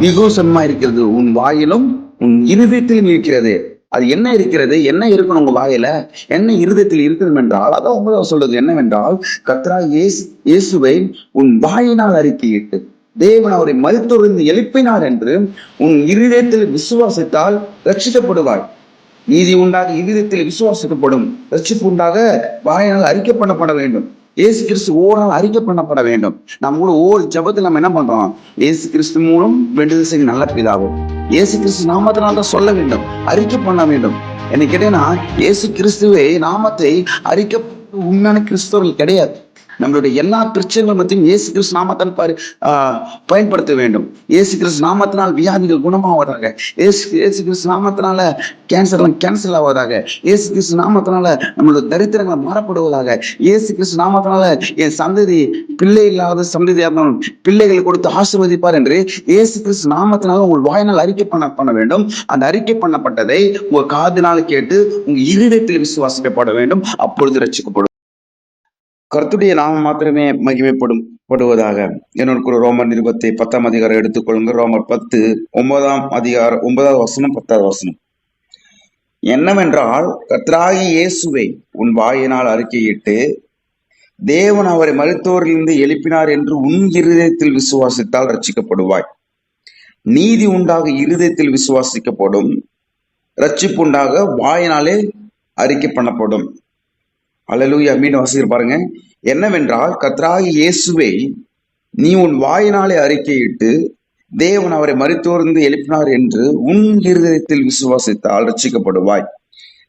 மிகவும் இருக்கிறது உன் வாயிலும் உன் இருதயத்திலும் இருக்கிறது. அது என்ன இருக்கிறது? என்ன இருக்கணும் உங்க வாயில? என்ன இருதயத்தில் இருக்கணும் என்றால் அதான் ஒன்பதாவது சொல்றது என்னவென்றால் கத்ரா இயேசு இயேசுவை உன் வாயினால் அறிக்கையிட்டு தேவன் அவரை மருத்துவருந்து எழுப்பினார் என்று உன் இருதயத்தில் விசுவாசித்தால் ரட்சிக்கப்படுவாய் நீதி உண்டாக இருதயத்தில் விசுவாசிக்கப்படும். ரட்சிப்பு உண்டாக வாயினால் அறிக்கை பண்ணப்பட வேண்டும். இயேசு கிறிஸ்து ஓரால் அறிக்கை பண்ணப்பட வேண்டும். நம்ம கூட ஒவ்வொரு ஜபத்தில் நம்ம என்ன பண்றோம்? இயேசு கிறிஸ்து மூலம் வேண்டுதல் செய்ய நல்ல பிதாவும் இயேசு கிறிஸ்து நாமத்தினால் தான் சொல்ல வேண்டும் அறிக்கை பண்ண வேண்டும். என்ன கேட்டீங்கன்னா இயேசு கிறிஸ்துவை நாமத்தை அறிக்கை உண்மையான கிறிஸ்தவர்கள் கிடையாது. நம்மளுடைய எல்லா பிரச்சனைகள் மத்தியும் இயேசு கிறிஸ்து நாமத்தன் பாரு பயன்படுத்த வேண்டும். இயேசு கிறிஸ்து நாமத்தினால் வியாதிகள் குணமாவதாக. இயேசு இயேசு கிறிஸ்து நாமத்தினால கேன்சர்லாம் கேன்சல் ஆவதாக. இயேசு கிறிஸ்து நாமத்தினால நம்மளுடைய தரித்திரங்களை மாறப்படுவதாக. இயேசு கிறிஸ்து நாமத்தினால என் சந்ததி பிள்ளை இல்லாத சந்ததியாக இருந்தாலும் பிள்ளைகளை கொடுத்து ஆசிர்வதிப்பார் என்று இயேசு கிறிஸ்து நாமத்தினால உங்கள் வாயினால் அறிக்கை பண்ண பண்ண வேண்டும். அந்த அறிக்கை பண்ணப்பட்டதை உங்க காதினால் கேட்டு உங்க இருதயத்தில் விசுவாசிக்கப்பட வேண்டும். அப்பொழுது ரசிக்கப்படும் கர்த்துடைய நாமம் மாத்திரமே மகிமைப்படும் படுவதாக என்னோட ரோமர் நிருபத்தை பத்தாம் அதிகாரம் எடுத்துக்கொள்ளுங்க ரோமர் பத்து ஒன்பதாம் அதிகாரம் ஒன்பதாவது வசனம் பத்தாவது வசனம். என்னவென்றால் கர்த்தராகி இயேசுவை உன் வாயினால் அறிக்கையிட்டு தேவன் அவரை மருத்துவரிலிருந்து எழுப்பினார் என்று உன் இருதயத்தில் விசுவாசித்தால் ரட்சிக்கப்படுவாய் நீதி உண்டாக இருதயத்தில் விசுவாசிக்கப்படும் ரட்சிப்பு உண்டாக வாயினாலே அறிக்கை பண்ணப்படும். அலலூயா மீண்டும் வாசிக்கிற பாருங்க. என்னவென்றால் கத்ராகி இயேசுவை நீ உன் வாயினாலே அறிக்கையிட்டு தேவன் அவரை மறுத்தோர்ந்து எழுப்பினார் என்று உன் இருதயத்தில் விசுவாசித்தால் ரட்சிக்கப்படுவாய்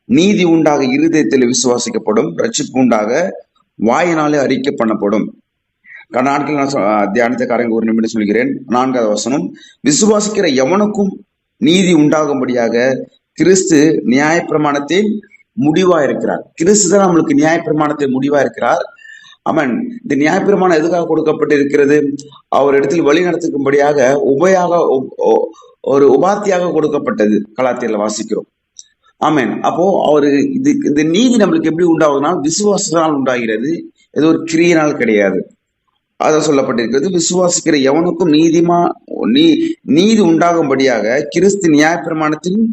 நீதி உண்டாக இருதயத்தில் விசுவாசிக்கப்படும் ரட்சிப்பு உண்டாக வாயினாலே அறிக்கை பண்ணப்படும். கடந்த நாட்கள் நான் சொ- தியானத்தை காரங்க ஒரு நிமிடம் சொல்கிறேன். நான்காவது வசனம். விசுவாசிக்கிற எவனுக்கும் நீதி உண்டாகும்படியாக கிறிஸ்து நியாயப்பிரமாணத்தின் முடிவா இருக்கிறார். கிறிஸ்து தான் நம்மளுக்கு நியாயப்பிரமாணத்தை முடிவா இருக்கிறார். அவன் இந்த நியாயப்பிரமாணம் எதுக்காக கொடுக்கப்பட்டு இருக்கிறது அவர் இடத்தில் வழி நடத்துக்கும்படியாக உபயாக ஒ- ஒரு உபாத்தியாக கொடுக்கப்பட்டது. கலாத்தியர்ல வாசிக்கிறோம். ஆமேன். அப்போ அவரு இது இந்த நீதி நம்மளுக்கு எப்படி உண்டாகுதுனால் விசுவாசத்தினால் உண்டாகிறது. இது ஒரு கிரியினால் கிடையாது. அதான் சொல்லப்பட்டிருக்கிறது. விசுவாசிக்கிற எவனுக்கும் நீதிமா நீ நீதி உண்டாகும்படியாக கிறிஸ்து நியாயப்பிரமாணத்தின்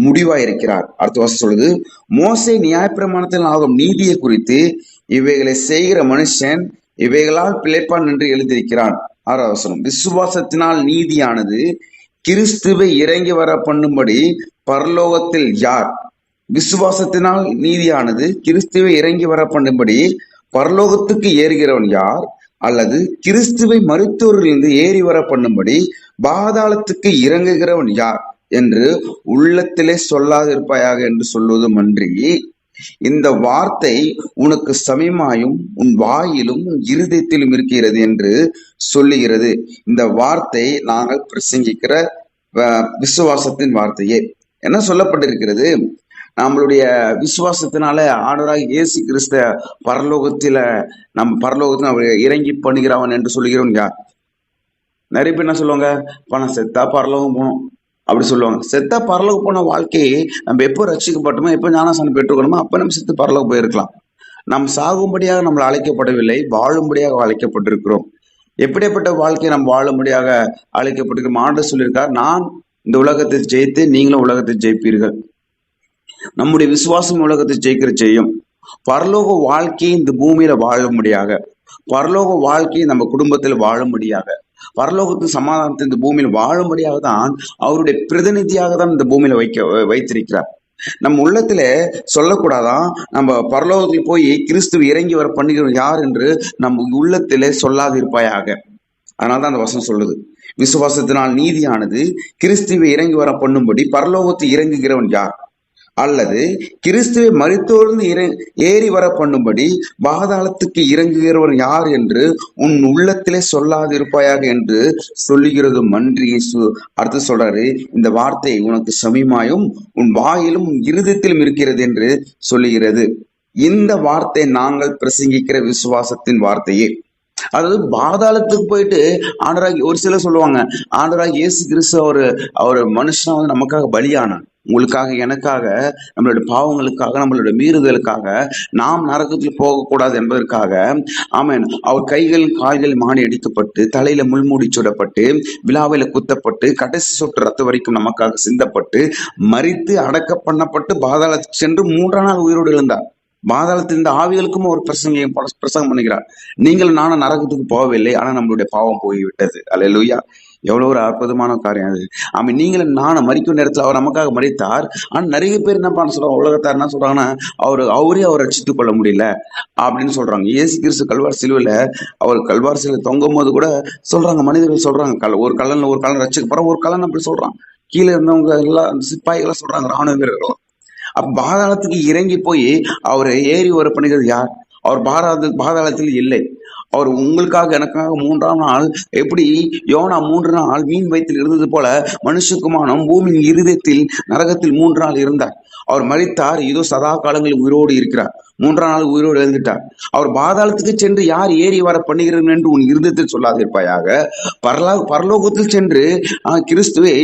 முடிவா இருக்கிறார் அடுத்த வாசம் சொல்லுது மோசை நியாயப்பிரமாணத்தில் ஆகும் நீதியை குறித்து இவைகளை செய்கிற மனுஷன் இவைகளால் பிழைப்பான் என்று எழுதியிருக்கிறான். ஆறாவது வசனம் விசுவாசத்தினால் நீதியானது கிறிஸ்துவை இறங்கி வர பண்ணும்படி பரலோகத்தில் யார்? விசுவாசத்தினால் நீதியானது கிறிஸ்துவை இறங்கி வர பண்ணும்படி பரலோகத்துக்கு ஏறுகிறவன் யார்? அல்லது கிறிஸ்துவை மருத்துவரிலிருந்து ஏறி வர பண்ணும்படி பாதாளத்துக்கு இறங்குகிறவன் யார்? என்று உள்ளத்திலே சொல்லாதிருப்பாயாக என்று சொல்வதும் அன்றி இந்த வார்த்தை உனக்கு சமயமாயும் உன் வாயிலும் இருதயத்திலும் இருக்கிறது என்று சொல்லுகிறது. இந்த வார்த்தை நாங்கள் பிரசங்கிக்கிற விசுவாசத்தின் வார்த்தையே. என்ன சொல்லப்பட்டிருக்கிறது? நம்மளுடைய விசுவாசத்தினால ஆண்டவராக இயேசு கிறிஸ்த பரலோகத்தில நம் பரலோகத்தில் அவர் இறங்கி பண்ணுகிறவன் என்று சொல்லுகிறவன் யார் நிறைய பேர் என்ன சொல்லுவாங்க? பணம் செத்தா பரலோகம் போனோம் அப்படி சொல்லுவாங்க. செத்தா பரலோக போன வாழ்க்கையை நம்ம எப்போ ரசிக்கப்பட்டோமோ எப்போ ஞானசானம் பெற்றுக்கணுமோ அப்போ நம்ம செத்து பரலோக போயிருக்கலாம். நாம் சாகும்படியாக நம்மளை அழைக்கப்படவில்லை வாழும்படியாக அழைக்கப்பட்டிருக்கிறோம். எப்படிப்பட்ட வாழ்க்கையை நாம் வாழும்படியாக அழைக்கப்பட்டிருக்கிறோம்? ஆண்டு சொல்லியிருக்கார் நான் இந்த உலகத்தை ஜெயித்து நீங்களும் உலகத்தை ஜெயிப்பீர்கள். நம்முடைய விசுவாசம் உலகத்தை ஜெயிக்கிற செய்யும். பரலோக வாழ்க்கையை இந்த பூமியில வாழும்படியாக பரலோக வாழ்க்கையை நம்ம குடும்பத்தில் வாழும்படியாக பரலோகத்து சமாதானத்தை இந்த பூமியில் வாழும்படியாக தான் அவருடைய பிரதிநிதியாக தான் இந்த பூமியில வைக்க வைத்திருக்கிறார். நம்ம உள்ளத்துல சொல்லக்கூடாதான் நம்ம பரலோகத்தில் போய் கிறிஸ்துவ இறங்கி வர பண்ணுகிறோம் யார் என்று நம்ம உள்ளத்திலே சொல்லாதிருப்பாயாக. அதனால்தான் அந்த வசனம் சொல்லுது. விசுவாசத்தினால் நீதியானது கிறிஸ்துவை இறங்கி வர பண்ணும்படி பரலோகத்து இறங்குகிறவன் யார்? அல்லது கிறிஸ்துவை மறித்தோர்ந்து இற ஏறி வர பண்ணும்படி பாதாளத்துக்கு இறங்குகிறவர் யார் என்று உன் உள்ளத்திலே சொல்லாதிருப்பாயாக என்று சொல்லுகிறது மன்றி இயேசு. அடுத்து சொல்றாரு இந்த வார்த்தை உனக்கு சமீமாயும் உன் வாயிலும் உன் இருதயத்திலும் இருக்கிறது என்று சொல்லுகிறது. இந்த வார்த்தை நாங்கள் பிரசங்கிக்கிற விசுவாசத்தின் வார்த்தையே. அதாவது பாதாளத்துக்கு போயிட்டு ஆண்டராகி ஒரு சிலர் சொல்லுவாங்க ஆண்டராகி இயேசு கிறிஸ்து அவரு அவர் மனுஷன் வந்து நமக்காக பலியானான் உங்களுக்காக எனக்காக நம்மளுடைய பாவங்களுக்காக நம்மளுடைய மீறுதலுக்காக நாம் நரகத்தில் போகக்கூடாது என்பதற்காக ஆமன். அவர் கைகள் கால்கள் மாடி அடிக்கப்பட்டு தலையில முள்மூடி சுடப்பட்டு விழாவில குத்தப்பட்டு கடைசி சொட்டு ரத்த வரைக்கும் நமக்காக சிந்தப்பட்டு மறித்து அடக்க பண்ணப்பட்டு பாதாளத்துக்கு சென்று மூன்றாம் நாள் உயிரோடு எழுந்தார். பாதாளத்தில் இந்த ஆவிகளுக்கும் ஒரு பிரசங்கம் பிரசங்கம் பண்ணுகிறார். நீங்கள் நானும் நரகத்துக்கு போகவில்லை ஆனா நம்மளுடைய பாவம் போய்விட்டது. அல்லேலூயா. எவ்வளவு ஒரு அற்புதமான காரியம் அது. ஆமா நீங்களும் நானும் மறிக்கும் நேரத்தில் அவர் நமக்காக மறித்தார். ஆனால் நிறைய பேர் என்ன பண்ண சொல்றாங்க உலகத்தார் என்ன சொல்றாங்கன்னா அவர் அவரே அவர் ரசித்து கொள்ள முடியல அப்படின்னு சொல்றாங்க. இயேசு கிறிஸ்து கல்வார் சிலுவையில அவர் கல்வார் சிலுவை தொங்கும் போது கூட சொல்றாங்க மனிதர்கள் சொல்றாங்க கல் ஒரு கல்லன் ஒரு கல்லன் போகிறோம் ஒரு கல்லன் அப்படி சொல்றான். கீழே இருந்தவங்க எல்லாம் சிப்பாய்களை சொல்றாங்க ராணுவ வீரர்களும் அப்போ பாதாளத்துக்கு இறங்கி போய் அவரை ஏறி வர பண்ணுகிறது யார்? அவர் பாராத பாதாளத்தில் இல்லை. அவர் உங்களுக்காக எனக்காக மூன்றாம் நாள் எப்படி யோனா மூன்று நாள் மீன் வயிற்றில் இருந்தது போல மனுஷகுமானம் பூமியின் இருதயத்தில் நரகத்தில் மூன்று நாள் இருந்தார். அவர் மறித்தார் இதோ சதா காலங்களில் உயிரோடு இருக்கிறார். மூன்றாம் நாள் உயிரோடு எழுந்துட்டார். அவர் பாதாளத்துக்கு சென்று யார் ஏறி வர பண்ணுகிறேன் என்று உன் இருந்தத்தில் சொல்லாதிருப்பாயாக? பரலா பரலோகத்தில் சென்று ஆஹ், கிறிஸ்துவை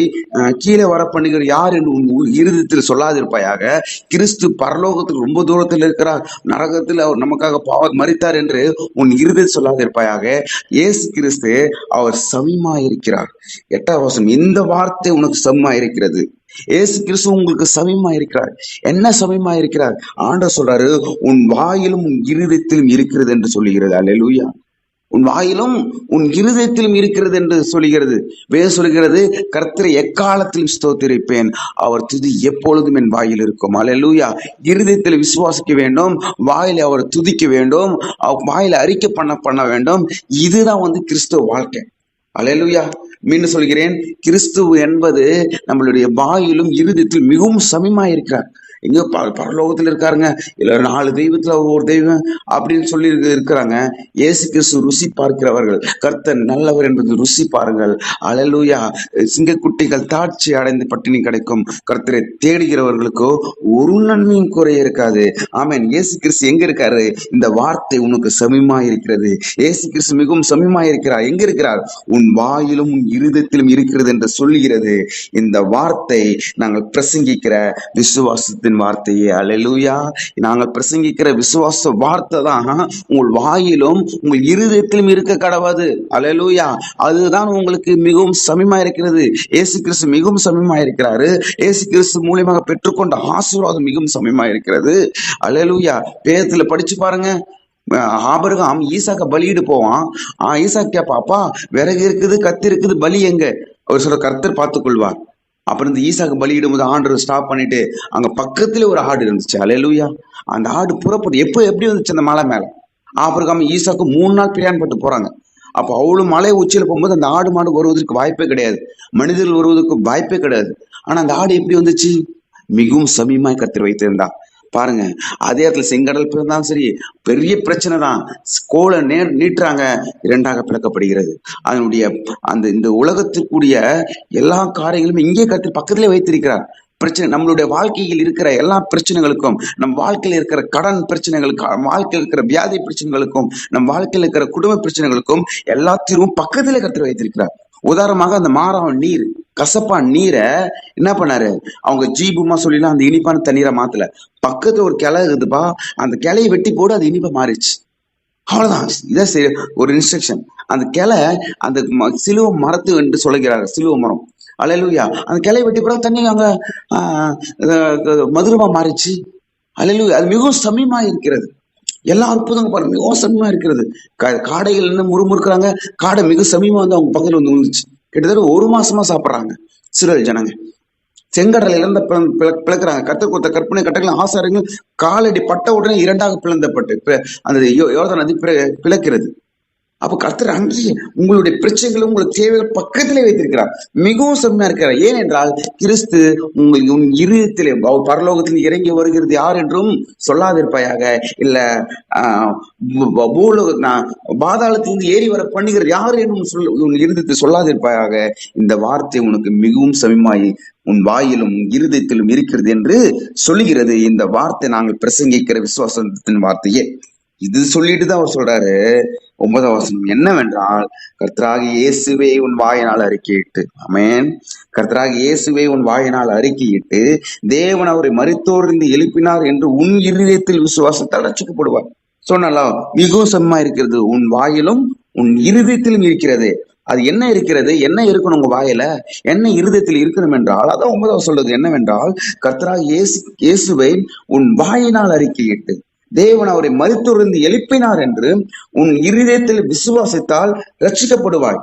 கீழே வர பண்ணுகிற யார் என்று உன் இருதத்தில் சொல்லாதிருப்பாயாக? கிறிஸ்து பரலோகத்தில் ரொம்ப தூரத்தில் இருக்கிறார். நரகத்தில் அவர் நமக்காக பாவ மறித்தார் என்று உன் இருதத்தில் சொல்லாதிருப்பாயாக? இயேசு கிறிஸ்து அவர் சமமா இருக்கிறார் எட்டாம் இந்த வார்த்தை உனக்கு சமமாயிருக்கிறது. ஏசு இயேசு கிறிஸ்து உங்களுக்கு சமயமா இருக்கிறார் என்ன சமயமா இருக்கிறார் ஆண்ட சொல்றாரு உன் வாயிலும் உன் இருதயத்திலும் இருக்கிறது என்று சொல்லுகிறது. அல்லேலூயா உன் வாயிலும் உன் இருதயத்திலும் இருக்கிறது என்று சொல்லுகிறது. வே சொல்கிறது கர்த்தரை எக்காலத்திலும் ஸ்தோத்திருப்பேன். அவர் துதி எப்பொழுதும் என் வாயில் இருக்கும். அல்லேலூயா இருதயத்தில் விசுவாசிக்க வேண்டும் வாயில அவர் துதிக்க வேண்டும் வாயில அறிக்கை பண்ண பண்ண வேண்டும். இதுதான் வந்து கிறிஸ்துவ வாழ்க்கை. அல்லேலூயா மீண்டும் சொல்கிறேன் கிறிஸ்துவ என்பது நம்மளுடைய வாயிலும் இருதயத்தில் மிகவும் சமயமா இருக்கிறார் எங்க ப- பரலோகத்துல இருக்காருங்க. இல்ல நாலு தெய்வத்துல அவர் ஒரு தெய்வம் அப்படின்னு சொல்லி இருக்கிறாங்க. இயேசு கிறிஸ்து ருசி பார்க்கிறவர்கள். கர்த்தர் நல்லவர் என்பது ருசி பாருங்கள். அலலூயா. சிங்கக்குட்டிகள் தாட்சி அடைந்து பட்டினி கிடைக்கும். கர்த்தரை தேடுகிறவர்களுக்கோ ஒரு நன்மையும் குறைய இருக்காது. ஆமேன். இயேசு கிறிஸ்து எங்க இருக்காரு? இந்த வார்த்தை உனக்கு சமீமா இருக்கிறது இயேசு கிறிஸ்து மிகவும் சமீமா இருக்கிறார் எங்க இருக்கிறார்? உன் வாயிலும் உன் இருதயத்திலும் இருக்கிறது என்று சொல்லுகிறது. இந்த வார்த்தை நாங்கள் பிரசங்கிக்கிற விசுவாசத்தின் வார்த்தையே. அலையலூயா நாங்கள் பிரசங்கிக்கிற விசுவாச வார்த்தை தான். உங்கள் வாயிலும் உங்கள் இருதயத்திலும் இருக்க கடவாது அலையலூயா அதுதான் உங்களுக்கு மிகவும் சமயமா இருக்கிறது. ஏசு கிறிஸ்து மிகவும் சமயமா இருக்கிறாரு. ஏசு கிறிஸ்து மூலியமாக பெற்றுக்கொண்ட ஆசீர்வாதம் மிகவும் சமயமா இருக்கிறது. அலையலூயா வேதத்துல படிச்சு பாருங்க. அஹ் ஈசாக்க பலியிடு போவான். ஆஹ் கேப்பா அப்பா விறகு இருக்குது கத்தி இருக்குது பலி எங்க? அவர் சில கருத்தர் பார்த்துக் கொள்வார் அப்புறம் இந்த ஈசாக்கு பலியிடும் போது ஆண்டு ஸ்டாப் பண்ணிட்டு அங்க பக்கத்துல ஒரு ஆடு இருந்துச்சு. அலையலூயா அந்த ஆடு புறப்பட்டு எப்போ எப்படி வந்துச்சு அந்த மலை மேல? ஆபிரகாம் ஈசாக்கு மூணு நாள் பிரயாணப்பட்டு போறாங்க. அப்போ அவ்வளவு மலை உச்சியில போகும்போது அந்த ஆடு மாடு வருவதற்கு வாய்ப்பே கிடையாது. மனிதர்கள் வருவதற்கு வாய்ப்பே கிடையாது. ஆனா அந்த ஆடு எப்படி வந்துச்சு? மிகவும் சமீமாய் கத்திர வைத்திருந்தா பாருங்க அதே இடத்துல செங்கடல் பிறந்தாலும் சரி பெரிய பிரச்சனை தான். கோலை நேர் நீட்டுறாங்க இரண்டாக பிளக்கப்படுகிறது. அதனுடைய அந்த இந்த உலகத்துக்குரிய எல்லா காரியங்களும் இங்கே கருத்து பக்கத்திலே வைத்திருக்கிறார். பிரச்சனை நம்மளுடைய வாழ்க்கையில் இருக்கிற எல்லா பிரச்சனைகளுக்கும் நம் வாழ்க்கையில் இருக்கிற கடன் பிரச்சனைகளுக்கும் வாழ்க்கையில் இருக்கிற வியாதி பிரச்சனைகளுக்கும் நம் வாழ்க்கையில் இருக்கிற குடும்ப பிரச்சனைகளுக்கும் எல்லாத்திலும் பக்கத்திலே கத்து வைத்திருக்கிறார். உதாரணமாக அந்த மாறாவன் நீர். கசப்பான் நீரை என்ன பண்ணாரு? அவங்க ஜீபுமா சொல்லிலாம் அந்த இனிப்பான தண்ணீரை மாத்தல. பக்கத்துல ஒரு கிளை இருக்குதுப்பா. அந்த கிளையை வெட்டி போடு அது இனிப்பா மாறிடுச்சு. அவ்வளவுதான். இதான் சரி ஒரு இன்ஸ்ட்ரக்ஷன் அந்த கிளை அந்த ம- சிலுவ மரத்து என்று சொல்லுகிறார். சிலுவ மரம். அலையலூயா. அந்த கிளை வெட்டி போட தண்ணி அங்க மதுரமா மாறிச்சு அலையலூயா. அது மிகவும் சமயமா இருக்கிறது. எல்லா அற்புதங்க பாருங்க. மிகவும் சமயமா இருக்கிறது. காடைகள் என்ன முறுமுறுக்கிறாங்க. காடை மிக சமயமா வந்து அவங்க பக்கத்துல வந்து விழுந்துச்சு கிட்டத்தட்ட ஒரு மாசமா சாப்பிட்றாங்க சிறுவல் ஜனங்க. செங்கடல இழந்த பிளக்குறாங்க. கத்து கொடுத்த கற்பனை கட்டங்கள் ஆசாரங்கள் காலடி பட்ட உடனே இரண்டாக பிளந்தப்பட்டு பி- அந்த யோ- யோர்தான் நதி பிளக்கிறது. அப்ப கர்த்தர் அங்கேயே உங்களுடைய பிரச்சனைகளும் உங்களுடைய தேவைகள் பக்கத்திலே வைத்திருக்கிறார். மிகவும் செம்மையா இருக்கிறார். ஏனென்றால் கிறிஸ்து உங்கள் உன் இருதயத்திலே பரலோகத்தில் இறங்கி வருகிறது யார் என்றும் சொல்லாதிருப்பாயாக. இல்ல ஆஹ் பூலோக பாதாளத்திலிருந்து ஏறி வர பண்ணுகிறது யார் என்றும் சொல் உன் இருதயத்தை சொல்லாதிருப்பாயாக. இந்த வார்த்தை உனக்கு மிகவும் சமயமாய் உன் வாயிலும் இருதயத்திலும் இருக்கிறது என்று சொல்லுகிறது. இந்த வார்த்தை நாங்கள் பிரசங்கிக்கிற விசுவாசத்தின் வார்த்தையே. இது சொல்லிட்டு தான் அவர் சொல்றாரு. ஒன்பதாம் வசனம் என்னவென்றால் கர்த்தராக இயேசுவே உன் வாயினால் அறிக்கையிட்டு அமேன் கர்த்தராக இயேசுவே உன் வாயினால் அறிக்கையிட்டு தேவன் அவரை மரித்தோரிருந்து எழுப்பினார் என்று உன் இருதயத்தில் விசுவாசத்தால் ரட்சிக்கப்படுவார் சொன்னல மிகவும் செம்மா இருக்கிறது. உன் வாயிலும் உன் இருதயத்திலும் இருக்கிறது. அது என்ன இருக்கிறது? என்ன இருக்கணும் உங்க வாயில? என்ன இருதயத்தில் இருக்கணும் என்றால் அதான் ஒன்பதாவது சொல்றது. என்னவென்றால் கர்த்தராக இயேசு இயேசுவை உன் வாயினால் அறிக்கையிட்டு தேவன் அவரை மருத்துவருந்து எழுப்பினார் என்று உன் இருதயத்தில் விசுவாசித்தால் ரட்சிக்கப்படுவாய்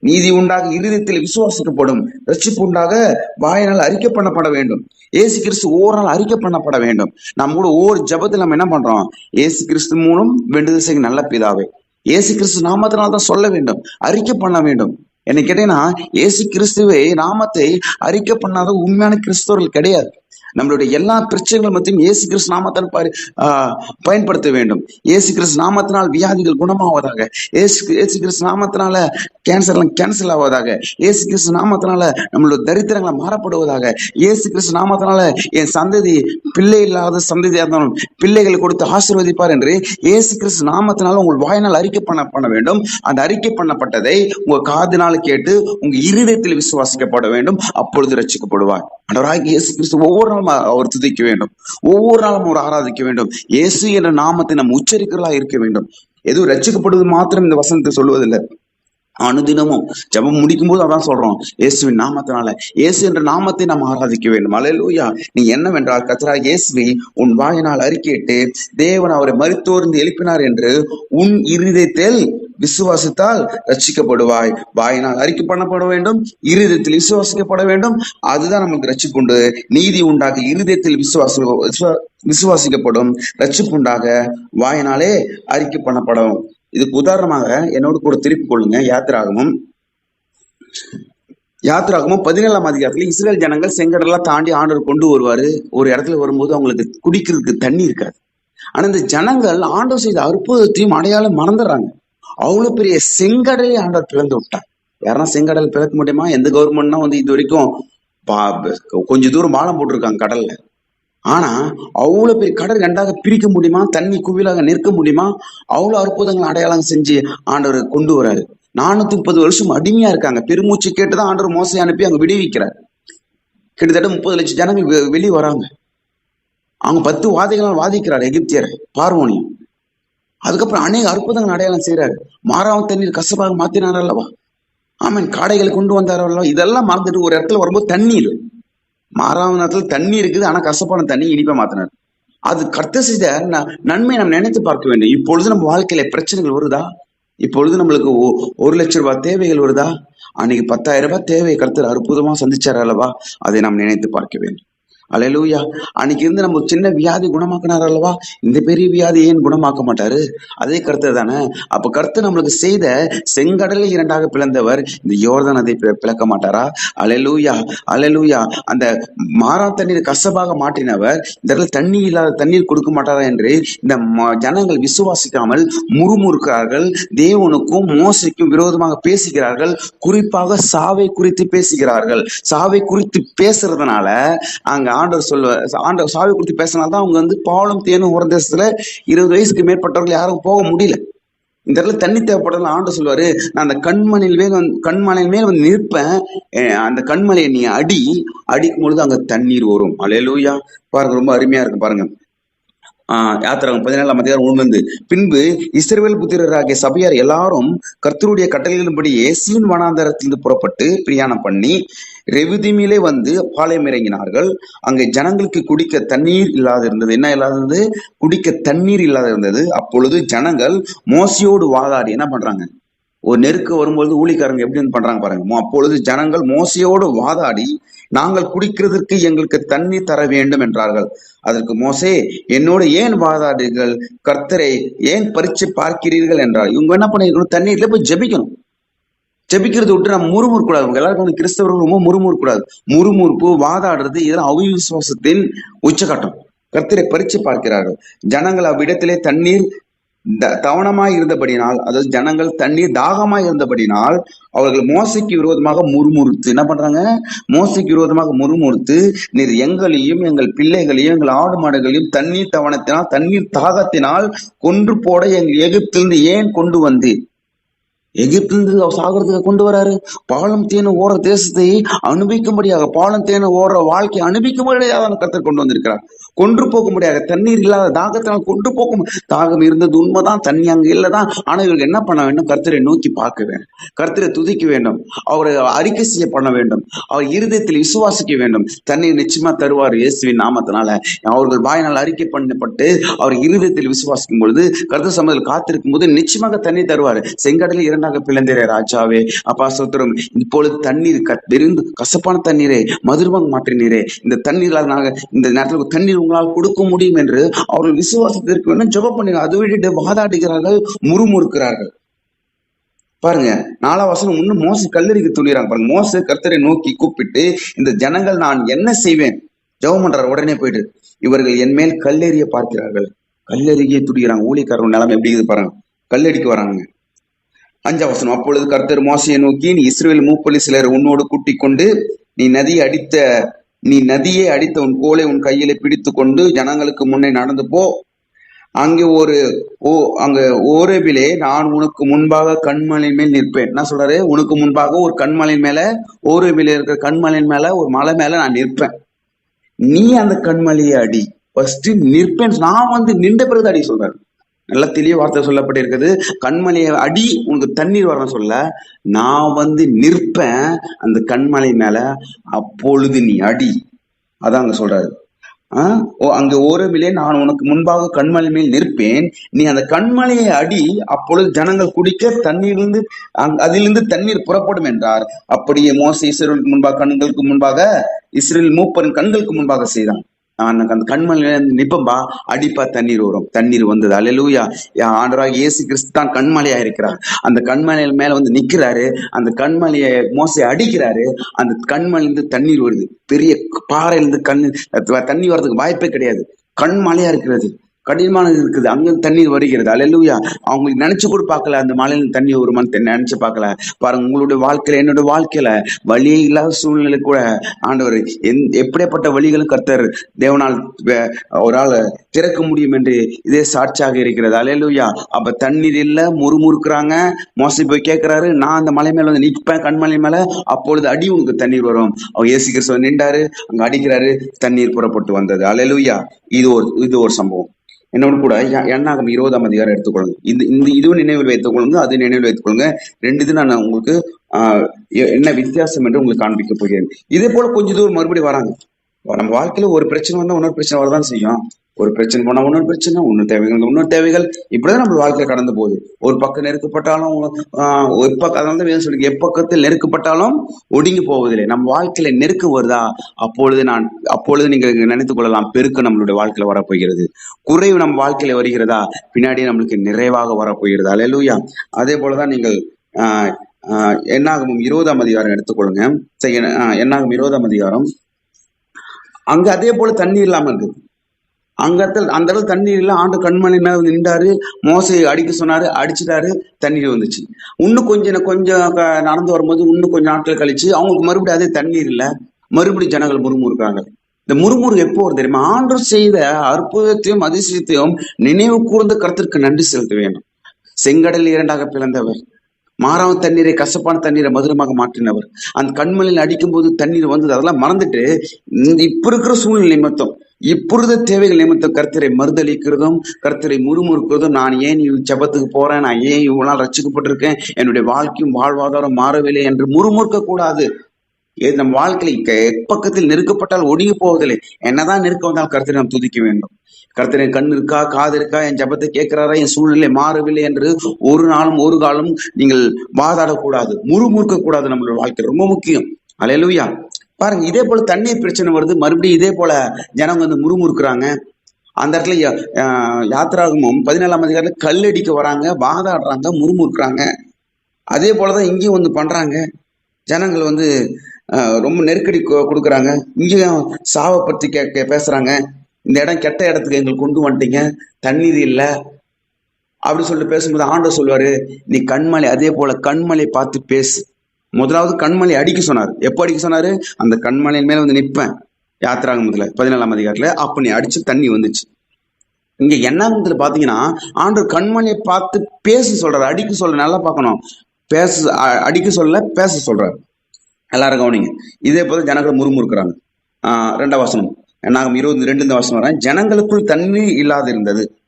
நீதி உண்டாக இருதயத்தில் விசுவாசிக்கப்படும். ரட்சிப்பு உண்டாக வாயினால் அறிக்கை பண்ணப்பட வேண்டும். ஏசு கிறிஸ்து ஓரால் நாள் அறிக்கை பண்ணப்பட வேண்டும். நம்ம கூட ஒவ்வொரு ஜபத்தில் நம்ம என்ன பண்றோம்? ஏசு கிறிஸ்து மூலம் வேண்டுதல் செய்ய நல்ல பிதாவே. ஏசு கிறிஸ்து நாமத்தினால் தான் சொல்ல வேண்டும். அறிக்கை பண்ண வேண்டும். என்ன கேட்டீங்கன்னா ஏசு கிறிஸ்துவை நாமத்தை அறிக்கை பண்ணாத உண்மையான கிறிஸ்தவர்கள் கிடையாது. நம்மளுடைய எல்லா பிரச்சனைகள் மத்தியும் இயேசு கிறிஸ்து நாமத்தால் பரி- பயன்படுத்த வேண்டும். இயேசு கிறிஸ்து நாமத்தினால் வியாதிகள் குணமாவதாக. இயேசு இயேசு கிறிஸ்து நாமத்தினால கேன்சர்லாம் கேன்சல் ஆவதாக. இயேசு கிறிஸ்து நாமத்தினால நம்மளோட தரித்திரங்களை மாறப்படுவதாக. இயேசு கிறிஸ்து நாமத்தினால என் சந்ததி பிள்ளை இல்லாத சந்ததியாக இருந்தாலும் பிள்ளைகளை கொடுத்து ஆசீர்வதிப்பார் என்று இயேசு கிறிஸ்து நாமத்தினால உங்கள் வாயினால் அறிக்கை பண்ண பண்ண வேண்டும். அந்த அறிக்கை பண்ணப்பட்டதை உங்க காதினால் கேட்டு உங்க இருதயத்தில் விசுவாசிக்கப்பட வேண்டும். அப்பொழுது ரட்சிக்கப்படுவார் ஆண்டவராகிய இயேசு கிறிஸ்து ஒவ்வொரு நாளும் அவர் துதிக்க வேண்டும். ஒவ்வொரு நாளும் அவர் ஆராதிக்க வேண்டும். இயேசு என்ற நாமத்தை நாம் உச்சரிக்கிறதா இருக்க வேண்டும். எதுவும் ரட்சிக்கப்படுவது மாத்திரம் இந்த வசனத்தை சொல்வதில்லை. அனுதினமும். ஜபம் முடிக்கும் போது அதான் சொல்றோம். இயேசுவின் நாமத்தினால. இயேசு என்ற நாமத்தை நாம் ஆராதிக்க வேண்டும். அலையலூயா. நீ என்னவென்றால் கத்தரா இயேசுவை உன் வாயினால் அறிக்கையிட்டு தேவன் அவரை மறுத்தோர்ந்து எழுப்பினார் என்று உன் இருதயத்தில் விசுவாசித்தால் ரச்சிக்கப்படுவாய் வாயினால் அறிக்கை பண்ணப்பட வேண்டும். இருதயத்தில் விசுவாசிக்கப்பட வேண்டும். அதுதான் நமக்கு ரச்சிப்புண்டு நீதி உண்டாக இருதயத்தில் விசுவாச விசுவா- விசுவாசிக்கப்படும். ரச்சிப்புண்டாக வாயினாலே அறிக்கை பண்ணப்படும். இதுக்கு உதாரணமாக என்னோடு கூட திருப்பி கொள்ளுங்க யாத்திராகமும் யாத்திராகமும் பதினேழாம் அதிகாரத்துல இஸ்ரேல் ஜனங்கள் செங்கடலாம் தாண்டி ஆண்டவர் கொண்டு வருவாரு. ஒரு இடத்துல வரும்போது அவங்களுக்கு குடிக்கிறதுக்கு தண்ணி இருக்காது. ஆனா இந்த ஜனங்கள் ஆண்டவர் செய்த அற்புதத்தையும் அடையாளம் மறந்துடுறாங்க. அவ்வளவு பெரிய செங்கடலை ஆண்டவர் பிளந்து விட்டார். யாருன்னா செங்கடல் பிறக்க முடியுமா? எந்த கவர்மெண்ட்னா வந்து இது வரைக்கும் பா- கொஞ்ச தூரம் பாலம் போட்டிருக்காங்க கடல்ல. ஆனா அவ்வளவு பெரிய கடல் ரெண்டாக பிரிக்க முடியுமா? தண்ணி குவியலாக நிற்க முடியுமா? அவ்வளவு அற்புதங்கள் அடையாளம் செஞ்சு ஆண்டவர் கொண்டு வராரு. நானூத்தி முப்பது வருஷம் அடிமையா இருக்காங்க. பெருமூச்சு கேட்டுதான் ஆண்டவர் மோசை அனுப்பி அங்க விடுவிக்கிறார். கிட்டத்தட்ட முப்பது லட்சம் ஜனங்கள் வெ- வெளியே வராங்க. அவங்க பத்து வாதிகளால் வாதிக்கிறார் எகிப்தியர் பார்வோனியம். அதுக்கப்புறம் அநேக அற்புதங்கள் அடையாளம் செய்யறாரு மாறாவும் தண்ணீர் கசப்பாக மாத்தினார் அல்லவா ஆமீன். காடைகளை கொண்டு வந்தார் அல்லவா இதெல்லாம் மறந்துட்டு ஒரு இடத்துல வரும்போது தண்ணீர். மாறாவது நேரத்துல தண்ணி இருக்குது ஆனா கசப்பான தண்ணி இனிப்பா மாத்தினார். அது கர்த்த செய்த நன்மை நாம் நினைத்து பார்க்க வேண்டும். இப்பொழுது நம்ம வாழ்க்கையில பிரச்சனைகள் வருதா? இப்பொழுது நம்மளுக்கு ஒ- ஒரு லட்ச ரூபாய் தேவைகள் வருதா? அன்னைக்கு பத்தாயிரம் ரூபாய் தேவை கருத்து அற்புதமா சந்திச்சார் அல்லவா? அதை நாம் நினைத்து பார்க்க வேண்டும். அலையலூயா. அன்னைக்கு இருந்து நம்ம சின்ன வியாதி குணமாக்கினார் அல்லவா? இந்த பெரிய வியாதி ஏன் குணமாக்க மாட்டாரு? அதே கருத்து தானே. அப்ப கருத்து நம்மளுக்கு செய்த செங்கடலை இரண்டாக பிளந்தவர் இந்த யோர்தான் அதை பிளக்க மாட்டாரா? அலையலூயா அலையலூயா. அந்த மாறா தண்ணீர் கசப்பாக மாற்றினவர் இந்த இடத்துல தண்ணி இல்லாத தண்ணீர் கொடுக்க மாட்டாரா என்று இந்த ம- ஜனங்கள் விசுவாசிக்காமல் முறுமுறுக்கிறார்கள். தேவனுக்கும் மோசைக்கும் விரோதமாக பேசுகிறார்கள். குறிப்பாக சாவை குறித்து பேசுகிறார்கள். சாவை குறித்து பேசுறதுனால அங்க ஆண்டவர் சொல்வ ஆண்டவர் சாவி குறித்து பேசினால்தான் அவங்க வந்து பாலும் தேனும் உரம் தேசத்துல இருபது வயசுக்கு மேற்பட்டவர்கள் யாரும் போக முடியல. இந்த இடத்துல தண்ணி தேவைப்படல ஆண்டு சொல்வாரு நான் அந்த கண்மணில் மேல் வந்து கண்மலையின் மேல் வந்து நிற்பேன். அந்த கண்மலையை நீ அடி. அடிக்கும் பொழுது அங்க தண்ணீர் வரும் அலையலூயா பாருங்க ரொம்ப அருமையா இருக்கு பாருங்க. ஆஹ் யாத்திரம் பதினேழாம் அதிகாரம் ஒன்று பின்பு இஸ்ரேல் புத்திரராகிய சபையார் எல்லாரும் கர்த்தருடைய கட்டளைகளின்படியே சீன் வனாந்தரத்திலிருந்து புறப்பட்டு பிரயாணம் பண்ணி ரெவிதிமிலே வந்து பாளையம் இறங்கினார்கள். அங்கே ஜனங்களுக்கு குடிக்க தண்ணீர் இல்லாது இருந்தது. என்ன இல்லாத இருந்தது? குடிக்க தண்ணீர் இல்லாத இருந்தது. அப்பொழுது ஜனங்கள் மோசையோடு வாதாடி என்ன பண்றாங்க? ஒரு நெருக்க வரும்பொழுது ஊழிக்காரங்க எப்படி பண்றாங்க பாருங்க. அப்பொழுது ஜனங்கள் மோசையோடு வாதாடி நாங்கள் குடிக்கிறதுக்கு எங்களுக்கு தண்ணீர் தர வேண்டும் என்றார்கள். அதற்கு மோசே என்னோடு ஏன் வாதாடுங்கள் கர்த்தரை ஏன் பறிச்சு பார்க்கிறீர்கள்? என்றார். இவங்க என்ன பண்ணிருக்கணும்? தண்ணீர்ல போய் ஜெபிக்கணும். ஜபிக்கிறது விட்டு நம்ம முறுமுறுக்க கூடாது எல்லாருக்கும் வந்து கிறிஸ்தவர்கள் ரொம்ப முறுமுறுக்க கூடாது முறுமுறுப்பு வாதாடுறது இதெல்லாம் அவிசுவாசத்தின் உச்சகட்டம் கர்த்தரை பறிச்சு பார்க்கிறார்கள். ஜனங்கள் அவ்விடத்திலே தண்ணீர் த- இருந்தபடினால் அதாவது ஜனங்கள் தண்ணீர் தாகமாய் இருந்தபடினால் அவர்கள் மோசைக்கு விரோதமாக முறுமுறுத்து என்ன பண்றாங்க? மோசைக்கு விரோதமாக முறுமுறுத்து நீர் எங்களையும் எங்கள் பிள்ளைகளையும் எங்கள் ஆடு மாடுகளையும் தண்ணீர் தவணத்தினால் தண்ணீர் தாகத்தினால் கொன்று போட எங்கள் எகிப்திலிருந்து ஏன் கொண்டு வந்தீர்? எகிப்திலிருந்து அவர் சாகரத்துக்கு கொண்டு வராரு. பாலம் தேன ஓர தேசத்தை அனுபவிக்கும்படியாக பாலம் தேன ஓர வாழ்க்கையை அனுபவிக்கும்படியாக கத்தர் கொண்டு வந்திருக்கிறார். கொன்று போக முடியாது. தண்ணீர் இல்லாத தாகத்தினால் கொண்டு போக தாகம் இருந்தது உண்மைதான். தண்ணி அங்க இல்லதான். ஆனால் இவர்கள் என்ன பண்ண வேண்டும்? கர்த்தரை நோக்கி பார்க்க வேண்டும். கர்த்தரை துதிக்க வேண்டும். அவரை அறிக்கை செய்ய பண்ண வேண்டும். அவர் இருதயத்தில் விசுவாசிக்க வேண்டும். தண்ணீர் நிச்சயமா தருவார் இயேசுவின் நாமத்தினால. அவர்கள் வாயினால் அறிக்கை பண்ணப்பட்டு அவர் இருதயத்தில் விசுவாசிக்கும் பொழுது கருத்து சமதில் காத்திருக்கும் போது நிச்சயமாக தண்ணி தருவார். செங்கடலில் இரண்டாக பிளந்தீரே ராஜாவே. அப்பா சோத்திரம் இப்பொழுது தண்ணீர் க- விருந்து கசப்பான தண்ணீரே மதுரமாக மாற்றினீரே. இந்த தண்ணீர் இந்த நேரத்தில் தண்ணீர் உங்களால் கொடுக்க முடியும் என்று அவர்கள் விசுவாசத்திற்கு வேணும். ஜெப பண்ணுங்க. அது விட்டுட்டு வாதாடுகிறார்கள் முறுமுறுக்கிறார்கள். பாருங்க நாலாம் வசனம் இன்னும் மோச கல்லறிக்கு துணிறாங்க பாருங்க மோச கர்த்தரை நோக்கி கூப்பிட்டு இந்த ஜனங்கள் நான் என்ன செய்வேன்? ஜெபம் பண்றாரு. உடனே போயிட்டு இவர்கள் என் மேல் கல்லெறிய பார்க்கிறார்கள். கல்லெறிய துடிக்கிறாங்க. ஊழிக்காரன் நிலைமை எப்படி இது பாருங்க. கல்லடிக்க வராங்க. அஞ்சாம் வசனம் அப்பொழுது கர்த்தர் மோசையை நோக்கி நீ இஸ்ரேல் மூப்பள்ளி சிலர் உன்னோடு கூட்டிக் கொண்டு நீ நதியை அடித்த நீ நதியை அடித்த உன் கோலை உன் கையிலே பிடித்து கொண்டு ஜனங்களுக்கு முன்னே நடந்து போ. அங்கே ஒரு ஓ அங்க ஓரேபிலே நான் உனக்கு முன்பாக கண்மலையின் மேல் நிற்பேன். என்ன சொல்றாரு? உனக்கு முன்பாக ஒரு கண்மலை மேல ஓரேபிலே இருக்கிற கண்மலையின் மேல ஒரு மலை மேல நான் நிற்பேன். நீ அந்த கண்மலையை அடி. ஃபர்ஸ்ட் நிற்பேன். நான் வந்து நின்ற பிறகு அடி சொல்றாரு. நல்ல தெளிய வார்த்தை சொல்லப்பட்டிருக்குது. கண்மலையை அடி உனக்கு தண்ணீர் வரணும் சொல்ல நான் வந்து நிற்பேன் அந்த கண்மலை மேல அப்பொழுது நீ அடி. அதான் அங்க சொல்றாரு. ஓ அங்க ஓரமிலே நான் உனக்கு முன்பாக கண்மலை மேல் நிற்பேன். நீ அந்த கண்மலையை அடி அப்பொழுது ஜனங்கள் குடிக்க தண்ணீரிலிருந்து அங்- அதிலிருந்து தண்ணீர் புறப்படும் என்றார். அப்படியே மோச இஸ்ரேலுக்கு முன்பாக கண்களுக்கு முன்பாக இஸ்ரேல் மூப்பரின் கண்களுக்கு முன்பாக செய்தான். நான் அந்த கண்மலையில நிப்பம்பா அடிப்பா தண்ணீர் வரும். தண்ணீர் வந்தது. அல்லேலூயா ஆண்டராக இயேசு கிறிஸ்து தான் கண்மலையா இருக்கிறார். அந்த கண்மலையில மேல வந்து நிக்கிறாரு. அந்த கண்மலையை மோசை அடிக்கிறாரு. அந்த கண்மலையிலிருந்து தண்ணீர் வருது. பெரிய பாறையிலிருந்து கண் தண்ணி வர்றதுக்கு வாய்ப்பே கிடையாது. கண்மலையா இருக்கிறது. கடினமானது இருக்குது. அங்க தண்ணீர் வருகிறது. அல்லேலூயா. அவங்களுக்கு நினைச்சு கூட பார்க்கல. அந்த மலையில தண்ணி வருமான்னு நினைச்சு பார்க்கல. பாருங்க உங்களுடைய வாழ்க்கையில என்னோட வாழ்க்கையில வழியே இல்லாத சூழ்நிலை கூட ஆண்டவர் எந் எப்படிப்பட்ட வழிகளும் கர்த்தர் தேவனால் வே- ஒரு ஆள் திறக்க முடியும் என்று இதே சாட்சியாக இருக்கிறது. அல்லேலூயா. அப்ப தண்ணீர் இல்ல முறுமுறுக்குறாங்க. மோசி போய் கேட்கிறாரு நான் அந்த மலை மேல வந்து நிற்பேன் கண்மலை மேல. அப்பொழுது அடி உனக்கு தண்ணீர் வரும். அவர் இயேசு கிறிஸ்துவ நின்றாரு. அங்க அடிக்கிறாரு. தண்ணீர் புறப்பட்டு வந்தது. அல்லேலூயா. இது ஒரு இது ஒரு சம்பவம். என்னோட கூட எண்ணாகம் இருபதாம் அதிகாரம் எடுத்துக்கொள்ளுங்க. இந்த இந்த இதுவும் நினைவில் வைத்துக் கொள்ளுங்க அது நினைவில் வைத்துக் கொள்ளுங்க. ரெண்டு இது நான் உங்களுக்கு ஆஹ் என்ன வித்தியாசம் என்று உங்களுக்கு காண்பிக்க போகிறேன். இதே போல கொஞ்ச தூரம் மறுபடியும் வராங்க. நம்ம வாழ்க்கையில ஒரு பிரச்சனை வந்தா இன்னொரு பிரச்சனை வரதான் செய்யும். ஒரு பிரச்சனை போனா இன்னொரு பிரச்சனை இன்னொரு தேவைகள் இன்னொரு தேவைகள். இப்படிதான் நம்ம வாழ்க்கையில கடந்து போகுது. ஒரு பக்கம் நெருக்கப்பட்டாலும் ஆஹ் அதனால தான் எப்பக்கத்தில் நெருக்கப்பட்டாலும் ஒடுங்கி போவதில்லை. நம்ம வாழ்க்கையில நெருக்க வருதா? அப்பொழுது நான் அப்பொழுது நீங்க நினைத்துக் கொள்ளலாம் பெருக்கு நம்மளுடைய வாழ்க்கையில வரப்போகிறது. குறைவு நம்ம வாழ்க்கையில வருகிறதா? பின்னாடி நம்மளுக்கு நிறைவாக வரப்போகிறதா. அல்லேலூயா அதே போலதான் நீங்கள் ஆஹ் ஆஹ் இருபதாம் அதிகாரம் எடுத்துக்கொள்ளுங்க என்னாகும் இருபதாம் அதிகாரம். அங்க அதே போல தண்ணி இல்லாம இருக்கு அங்கத்தில் அந்த இடத்துல தண்ணீர் இல்லை. ஆண்டு கண்மணி மேல வந்து நின்றாரு. மோசை அடிக்க சொன்னாரு. அடிச்சிட்டாரு. தண்ணீர் வந்துச்சு. இன்னும் கொஞ்சம் கொஞ்சம் நடந்து வரும்போது இன்னும் கொஞ்சம் நாட்கள் கழிச்சு அவங்களுக்கு மறுபடியும் அதே தண்ணீர் இல்லை. மறுபடியும் ஜனங்கள் முறுமுறுக்காங்க இந்த முறுமுறு எப்போ வரும் தெரியுமா? ஆண்டு செய்த அற்புதத்தையும் அதிசயத்தையும் நினைவு கூர்ந்து கருத்திற்கு நன்றி செலுத்த வேண்டும். செங்கடல் இரண்டாக பிளந்தவர். மாறாம தண்ணீரை கசப்பான தண்ணீரை மதுரமாக மாற்றினவர். அந்த கண்மலையில் அடிக்கும் போது தண்ணீர் வந்தது. அதெல்லாம் மறந்துட்டு இப்ப இருக்கிற சூழ்நிலை மொத்தம். இப்பொழுது தேவைகள் நிமித்தம் கர்த்தரை மறுதளிக்கிறதும் கர்த்தரை முறுமுறுக்கிறதும் நான் ஏன் இவ் ஜெபத்துக்கு போறேன்? நான் ஏன் இவ்வளவு நாள் ரசிக்கப்பட்டிருக்கேன்? என்னுடைய வாழ்க்கையும் வாழ்வாதாரம் மாறவில்லை என்று முறுமுறுக்க கூடாது இது நம் வாழ்க்கையில் எப்பக்கத்தில் நெருக்கப்பட்டால் ஒடுங்கி போவதில்லை. என்னதான் நெருக்க வந்தால் கருத்தை நாம் துதிக்க வேண்டும். கர்த்தரை கண் இருக்கா காது இருக்கா என் ஜெபத்தை கேட்கிறாரா என் சூழ்நிலை மாறவில்லை என்று ஒரு நாளும் ஒரு காலம் நீங்கள் வாதாடக்கூடாது முறுமுறுக்க கூடாது நம்மளுடைய வாழ்க்கை. ரொம்ப முக்கியம். அலையலுயா பாருங்க இதே போல தண்ணீர் பிரச்சனை வருது. மறுபடியும் இதே போல ஜனங்க வந்து முறுமுறுக்குறாங்க. அந்த இடத்துல யா- யாத்திராகமும் பதினேழாம் அதிகாரத்துல கல்லடிக்க வராங்க வாதாடுறாங்க முறுமுறுக்குறாங்க. அதே போலதான் இங்கேயும் வந்து பண்றாங்க. ஜனங்கள் வந்து ரொம்ப நெருக்கடி கொ- கொடுக்குறாங்க. இங்கேயும் சாவை பற்றி கே பேசுகிறாங்க பேசுறாங்க. இந்த இடம் கெட்ட இடத்துக்கு எங்களுக்கு கொண்டு வந்துட்டீங்க. தண்ணீர் இல்லை. அப்படின்னு சொல்லிட்டு பேசும்போது ஆண்டவர் சொல்லுவாரு நீ கண்மலை அதே போல கண்மலை பார்த்து பேசு. முதலாவது கண்மலை அடிக்க சொன்னார். எப்போ அடிக்க சொன்னாரு? அந்த கண்மலையின் மேல வந்து நிற்பேன். யாத்திராகமத்துல பதினேழாம் அதிகாரத்துல அப்ப நீ அடிச்சு தண்ணி வந்துச்சு. இங்க எண்ணாமத்துல பாத்தீங்கன்னா ஆண்டு கண்மலையை பார்த்து பேச சொல்றாரு. அடிக்க சொல்ற நல்லா பார்க்கணும். பேச அடிக்க சொல்ல பேச சொல்றாரு. எல்லாரும் கவனிங்க. இதே போல ஜனங்கள் முறுமுறுக்கிறாங்க. ஆஹ் ரெண்டாம் வசனம். என்னாகும்? இருபத்தி ரெண்டு இந்த வசனம் வரேன் ஜனங்களுக்குள் தண்ணீர் இல்லாது இருந்தது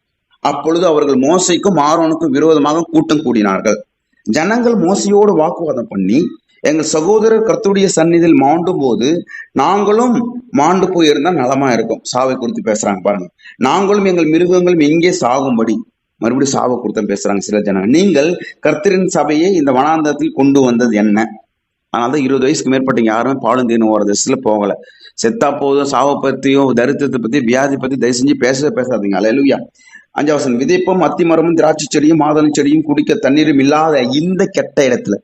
அப்பொழுது அவர்கள் மோசைக்கும் ஆரோனுக்கும் விரோதமாக கூட்டம் கூடினார்கள். ஜனங்கள் மோசையோடு வாக்குவாதம் பண்ணி எங்கள் சகோதரர் கர்த்துடைய சந்நிதியில் மாண்டும் போது நாங்களும் மாண்டு போயிருந்தா நலமா இருக்கும். சாவை குறித்து பேசுறாங்க பாருங்க. நாங்களும் எங்கள் மிருகங்களும் எங்கே சாகும்படி. மறுபடியும் சாவை குறித்து பேசுறாங்க சில ஜனங்கள். நீங்கள் கர்த்தரின் சபையை இந்த வனாந்தத்தில் கொண்டு வந்தது என்ன? அதனால தான் இருபது வயசுக்கு மேற்பட்டீங்க யாருமே பாலும் தீனு ஓர திசையில போகல. செத்தா போதும் சாவை பத்தியும் தரித்திரத்தை பத்தி வியாதி பத்தி தயவு செஞ்சு பேசவே பேசாதீங்க. அலையலுயா அஞ்சாவசன் விதைப்பும் அத்தி மரமும் திராட்சை செடியும் மாதளம் செடியும் குடிக்க தண்ணீரும் இல்லாத இந்த கெட்ட இடத்துல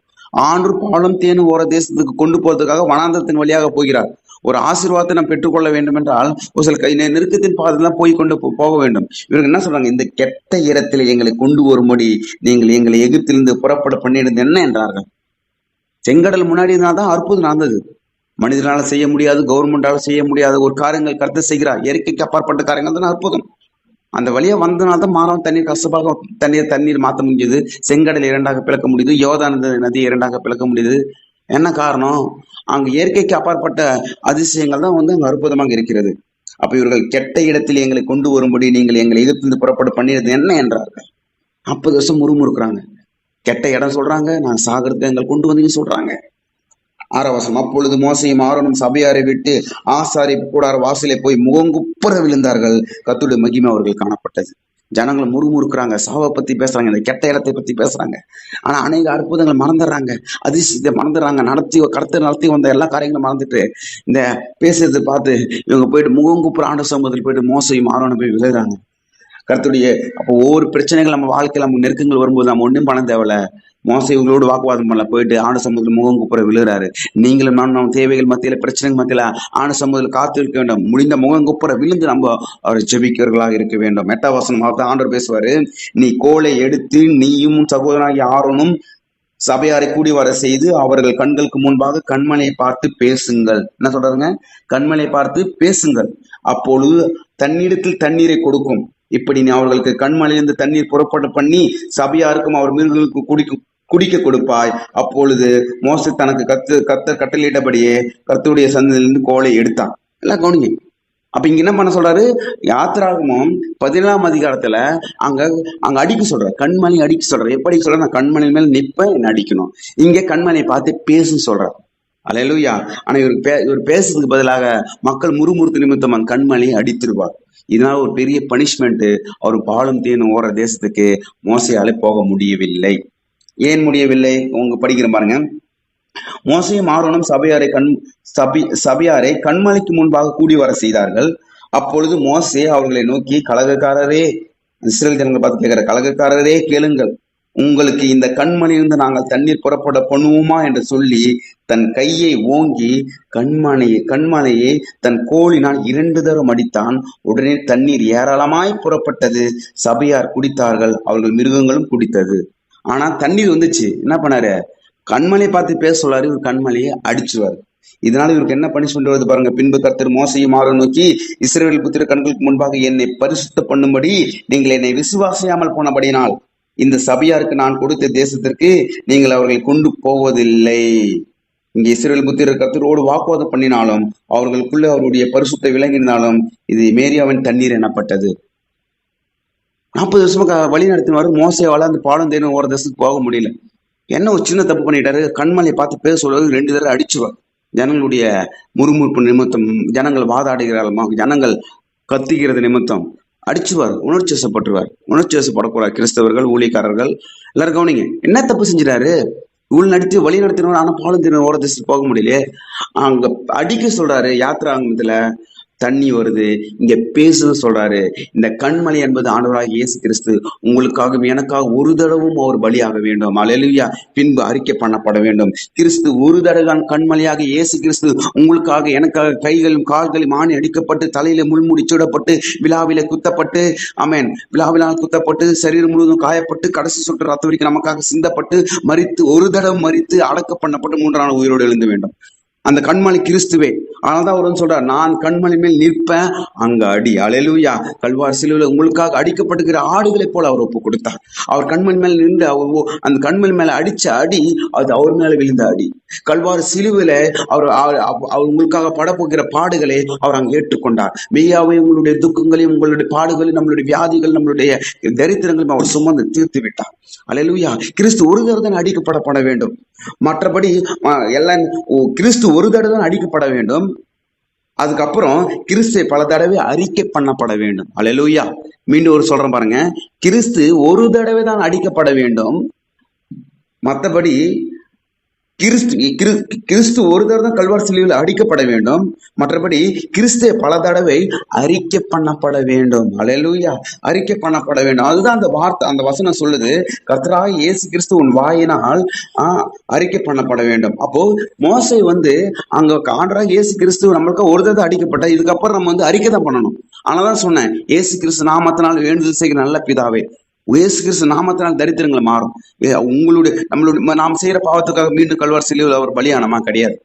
ஆண்டு பாலும் தேனும் ஓர தேசத்துக்கு கொண்டு போறதுக்காக வனாந்தரத்தின் வழியாக போகிறார். ஒரு ஆசீர்வாதத்தை நாம் பெற்றுக்கொள்ள வேண்டும் என்றால் ஒரு சில கை நெருக்கத்தின் பாதையெல்லாம் போய் கொண்டு போக வேண்டும். இவங்க என்ன சொல்றாங்க? இந்த கெட்ட இடத்துல எங்களை கொண்டு வரும்படி நீங்கள் எங்களை எகிப்திலிருந்து புறப்பட பண்ணிடுது என்ன என்றார்கள். செங்கடல் முன்னாடி தான் அற்புதம் நடந்தது. மனிதனால செய்ய முடியாது கவர்மெண்டால செய்ய முடியாத ஒரு காரியங்கள் கருத்து செய்கிறார். இயற்கைக்கு அப்பாற்பட்ட காரியங்கள் தான் அற்புதம். அந்த வழியா வந்தனால தான் மாறம் தண்ணீர் கஷ்டப்பாக தண்ணீர் தண்ணீர் மாற்ற முடிஞ்சது. செங்கடல் இரண்டாக பிளக்க முடியுது. யோதானந்த நதி இரண்டாக பிளக்க முடியுது. என்ன காரணம்? அங்க இயற்கைக்கு அப்பாற்பட்ட அதிசயங்கள் தான் வந்து அங்கே அற்புதமாக இருக்கிறது. அப்ப இவர்கள் கெட்ட இடத்தில் எங்களை கொண்டு வரும்படி நீங்கள் எங்களை எதிர்த்து புறப்பட பண்ணியது என்ன என்றார்கள் நாற்பது வருஷம் முறுமுறுக்கிறாங்க. கெட்ட இடம் சொல்றாங்க. நான் சாகிறதுக்கு எங்களை கொண்டு வந்தீங்கன்னு சொல்றாங்க. ஆரவசம். அப்பொழுது மோசையும் ஆரோனும் சபையாரை விட்டு ஆசாரி கூடார வாசலை போய் முகங்குப்புற விழுந்தார்கள். கத்துடைய மகிமை அவர்கள் காணப்பட்டது. ஜனங்களை முறுமுறுக்குறாங்க. சாவை பத்தி பேசுறாங்க. இந்த கெட்ட இடத்தை பத்தி பேசுறாங்க. ஆனா அநேக அற்புதங்களை மறந்துடுறாங்க. அதிசயத்தை மறந்துடுறாங்க. நடத்தி கடத்த நடத்தி வந்த எல்லா காரியங்களும் மறந்துட்டு இந்த பேசுறதை பார்த்து இவங்க போயிட்டு முகங்குப்புற ஆண்டு சமூகத்தில் போயிட்டு மோசையும் ஆரோனும் போய் விழுகிறாங்க கருத்துடைய அப்போ ஒவ்வொரு பிரச்சனைகள் நம்ம வாழ்க்கையில் நம்ம நெருக்கங்கள் வரும்போது நம்ம ஒன்றும் பண்ண தேவையில்ல. மோசை இவங்களோடு வாக்குவாதம் பண்ணல. போயிட்டு ஆணு சமூகத்தில் முகம் குப்புற விழுகிறாரு. நீங்களும் நான் நம்ம தேவைகள் மத்தியில் பிரச்சனைகள் மத்தியில ஆன சமூகத்தில் காத்து இருக்க வேண்டும். முடிந்த முகம் குப்புற விழுந்து நம்ம அவர் ஜெபிக்கிறவர்களாக இருக்க வேண்டும். மெட்டாவாசனமாக தான் ஆண்டவர் பேசுவார். நீ கோலை எடுத்து நீயும் சகோதரனாகி ஆரோனும் சபையாரை கூடி வர செய்து அவர்கள் கண்களுக்கு முன்பாக கண்மலையை பார்த்து பேசுங்கள். என்ன சொல்றாருங்க? கண்மலையை பார்த்து பேசுங்கள். அப்பொழுது தண்ணீரத்தில் தண்ணீரை கொடுக்கும். இப்படி நீ அவர்களுக்கு கண்மலையிலிருந்து தண்ணீர் புறப்பட பண்ணி சபையாருக்கும் அவர் மிருகங்களுக்கு குடிக்கும் குடிக்க கொடுப்பாய். அப்பொழுது மோச தனக்கு கத்து கத்தர் கட்டளையிட்டபடியே கர்த்தருடைய சந்ததியிலிருந்து கோலை எடுத்தான். எல்லாம் கவனிங்க. அப்ப இங்க என்ன பண்ண சொல்றாரு? யாத்திராகமும் பதினேழாம் அதிகாரத்துல அங்க அங்க அடிக்க சொல்ற கண்மணி அடிக்க சொல்ற எப்படி சொல்ற நான் கண்மணி மேல நிப்பேன் என்ன அடிக்கணும். இங்க கண்மணியை பார்த்து பேசுன்னு சொல்றேன் அலையலூயா. ஆனா இவர் பே இவர் பேசுறதுக்கு பதிலாக மக்கள் முறுமுறுத்து நிமித்தம் அந்த கண்மணியை அடித்திருவார். இதனால ஒரு பெரிய பனிஷ்மெண்ட் அவர் பாலும் தேனும் ஓர தேசத்துக்கு மோசையாலே போக முடியவில்லை. ஏன் முடியவில்லை? உங்க படிக்கிற பாருங்க. மோசையும் ஆரோனும் சபையாரை கண் சபி சபையாரை கண்மலைக்கு முன்பாக கூடி வர செய்தார்கள். அப்பொழுது மோசே அவர்களை நோக்கி கலகக்காரரே இஸ்ரேல் ஜனங்களை பார்த்து கேட்கிற கலகக்காரரே கேளுங்கள். உங்களுக்கு இந்த கண்மணியிலிருந்து நாங்கள் தண்ணீர் புறப்பட பண்ணுவோமா என்று சொல்லி தன் கையை ஓங்கி கண்மனையை கண்மலையை தன் கோழினால் இரண்டு தரம் அடித்தான். உடனே தண்ணீர் ஏராளமாய் புறப்பட்டது. சபையார் குடித்தார்கள். அவர்கள் மிருகங்களும் குடித்தது. ஆனா தண்ணீர் வந்துச்சு. என்ன பண்ணாரு? கண்மலை பார்த்து பேச சொல்லாரு. இவர் கண்மலையை அடிச்சுவார் இதனால இவருக்கு என்ன பனிஷ்மெண்ட் வருது பாருங்க. பின்பு கர்த்தர் மோசையும் மாற நோக்கி இஸ்ரேல் புத்திர கண்களுக்கு முன்பாக என்னை பரிசுத்த பண்ணும்படி நீங்கள் என்னை விசுவாசியாமல் போனபடியினால் இந்த சபையாருக்கு நான் கொடுத்த தேசத்திற்கு நீங்கள் அவர்களை கொண்டு போவதில்லை. இங்கே இஸ்ரேல் புத்திரர் கருத்தரோடு வாக்குவாதம் பண்ணினாலும் அவர்களுக்குள்ள அவருடைய பரிசுத்தை விளங்கினாலும் இது மேரியாவின் தண்ணீர் எனப்பட்டது. நாற்பது வருஷமா வழி நடத்தினாரு மோசையால அந்த பாடம் தேனும் ஒரு தேசத்துக்கு போக முடியல. என்ன ஒரு சின்ன தப்பு பண்ணிட்டாரு? கண்மலை பார்த்து பேச சொல்றது ரெண்டு தடவை அடிச்சுவார் ஜனங்களுடைய முறுமுறுப்பு நிமித்தம் ஜனங்கள் வாதாடுகிறார்கள் ஜனங்கள் கத்திக்கிறது நிமித்தம். அடிச்சுவார் உணர்ச்சி வசப்பட்டுருவார். உணர்ச்சி வசப்படக்கூடாது. கிறிஸ்தவர்கள் ஊழியக்காரர்கள் எல்லாரும் கவனிங்க. என்ன தப்பு செஞ்சிட்டாரு உள் நடத்தி வழி நடத்தினவர் ஆனால் பாலம் தின ஓர போக முடியலையே. அங்க அடிக்க சொல்றாரு யாத்திராங்கத்துல தண்ணி வருது. இங்க பேசுது சொல்றாரு. இந்த கண்மலை என்பது ஆண்டவராக இயேசு கிறிஸ்து. உங்களுக்காகவும் எனக்காக ஒரு தடவும் அவர் பலியாக வேண்டும். அலையலுயா பின்பு அறிக்கை பண்ணப்பட வேண்டும். கிறிஸ்து ஒரு தடவை கண்மலையாக இயேசு கிறிஸ்து உங்களுக்காக எனக்காக கைகளும் கால்களும் ஆணி அடிக்கப்பட்டு தலையில முள்முடி சூடப்பட்டு விழாவில குத்தப்பட்டு அமேன் விழாவிலால் குத்தப்பட்டு சரீரம் முழுவதும் காயப்பட்டு கடைசி சொட்டு ரத்த வரைக்கும் நமக்காக சிந்தப்பட்டு மறித்து ஒரு தடவை மறித்து அடக்க பண்ணப்பட்டு மூன்றாம் நாள் உயிரோடு எழுந்த வேண்டும். அந்த கண்மலை கிறிஸ்துவே. அதனால்தான் அவர் வந்து சொல்றார் நான் கண்மலை மேல் நிற்பேன் அங்க அடி. அலையலூயா கல்வார் சிலுவில் உங்களுக்காக அடிக்கப்படுகிற ஆடுகளைப் போல அவர் ஒப்பு கொடுத்தார். அவர் கண்மணி மேல் நின்று அவர் ஓ- அந்த கண்மணி மேல அடிச்ச அடி அது அவர் மேல விழுந்த அடி. கல்வார் சிலுவில அவர் அவர் உங்களுக்காக படப்போகிற பாடுகளை அவர் அங்கே ஏற்றுக்கொண்டார். மெய்யாவை உங்களுடைய துக்கங்களையும் உங்களுடைய பாடுகளையும் நம்மளுடைய வியாதிகள் நம்மளுடைய தரித்திரங்களையும் அவர் சுமந்து தீர்த்து விட்டார். அல்லேலூயா கிறிஸ்து ஒரு தடவை தான் அடிக்கப்படப்பட வேண்டும். மற்றபடி எல்லாம் கிறிஸ்து ஒரு தடவை தான் அடிக்கப்பட வேண்டும். அதுக்கப்புறம் கிறிஸ்து பல தடவை அறிக்கை பண்ணப்பட வேண்டும். அல்லேலூயா மீண்டும் ஒரு சொல்றேன் பாருங்க. கிறிஸ்து ஒரு தடவை தான் அடிக்கப்பட வேண்டும். மற்றபடி கிறிஸ்து கிறிஸ்து ஒரு தடவை தான் கல்வார் சிலுவையில் அடிக்கப்பட வேண்டும். மற்றபடி கிறிஸ்து பல தடவை அறிக்கை பண்ணப்பட வேண்டும். அலையலூயா அறிக்கை பண்ணப்பட வேண்டும். அதுதான் அந்த வார்த்தை அந்த வசனம் சொல்லுது. கர்த்தராக இயேசு கிறிஸ்து உன் வாயினால் அறிக்கை பண்ணப்பட வேண்டும். அப்போ மோசை வந்து அங்க ஆண்டராக இயேசு கிறிஸ்து நம்மளுக்கு ஒரு தடவை அடிக்கப்பட்ட இதுக்கப்புறம் நம்ம வந்து அறிக்கை தான் பண்ணணும். ஆனால் தான் சொன்னேன் இயேசு கிறிஸ்து நாமத்தினால் வேண்டுதல் செய்கிற நல்ல பிதாவே. இயேசு கிறிஸ்து நாமத்தினால் தரித்திரங்கள் மாறும். உங்களுடைய நம்மளுடைய நாம் செய்யற பாவத்துக்காக மீண்டும் கல்வார் சிலுவையில் அவர் பலியானமா கிடையாது.